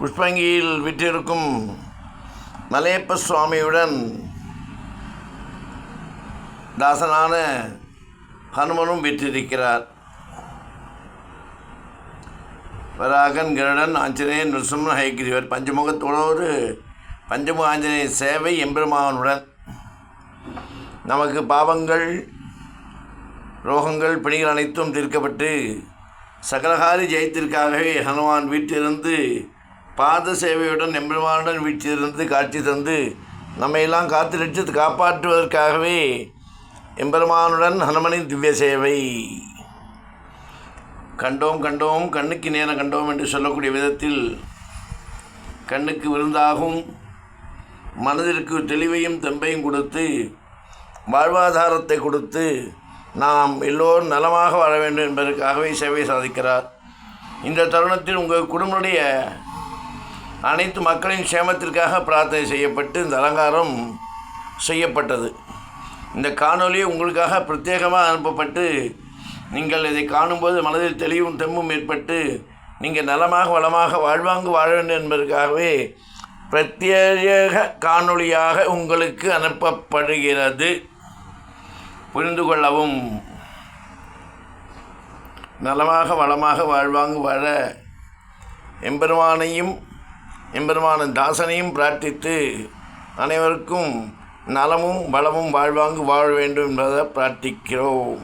புஷ்பங்கியில் விற்றிருக்கும் மலையப்ப சுவாமியுடன் தாசனான ஹனுமனும் விற்றிருக்கிறார். வராகன் கருடன் ஆஞ்சநேயன் நிருசிம்மன் ஹயக்கிரிவர் பஞ்சமுகத்தோடு பஞ்சமுக ஆஞ்சநேய சேவை எம்பெருமானுடன் நமக்கு பாவங்கள் ரோகங்கள் பிணிகள் அனைத்தும் தீர்க்கப்பட்டு சகலகாரி ஜெயத்திற்காகவே ஹனுமான் வீட்டிலிருந்து பாத சேவையுடன் எம்பெருமானுடன் வீட்டிலிருந்து காட்சி தந்து நம்மையெல்லாம் காத்து ரட்சித்து காப்பாற்றுவதற்காகவே எம்பெருமானுடன் ஹனுமனின் திவ்ய சேவை. கண்டோம் கண்டோம் கண்ணுக்கு நேரம் கண்டோம் என்று சொல்லக்கூடிய விதத்தில் கண்ணுக்கு விருந்தாகும் மனதிற்கு தெளிவையும் தெம்பையும் கொடுத்து வாழ்வாதாரத்தை கொடுத்து நாம் எல்லோரும் நலமாக வாழ வேண்டும் என்பதற்காகவே சேவை சாதிக்கிறார். இந்த தருணத்தில் உங்கள் குடும்பனுடைய அனைத்து மக்களின் சேமத்திற்காக பிரார்த்தனை செய்யப்பட்டு இந்த அலங்காரம் செய்யப்பட்டது. இந்த காணொலி உங்களுக்காக பிரத்யேகமாக அனுப்பப்பட்டு நீங்கள் இதை காணும்போது மனதில் தெளிவும் தெம்பும் ஏற்பட்டு நீங்கள் நலமாக வளமாக வாழ்வாங்கு வாழ வேண்டும் என்பதற்காகவே பிரத்யேக காணொளியாக உங்களுக்கு அனுப்பப்படுகிறது. புரிந்து கொள்ளவும். நலமாக வளமாக வாழ்வாங்கு வாழ எம்பெருமானையும் எம்பெருமானின் தாசனையும் பிரார்த்தித்து அனைவருக்கும் நலமும் வளமும் வாழ்வாங்கு வாழ வேண்டும் என்பதை பிரார்த்திக்கிறோம்.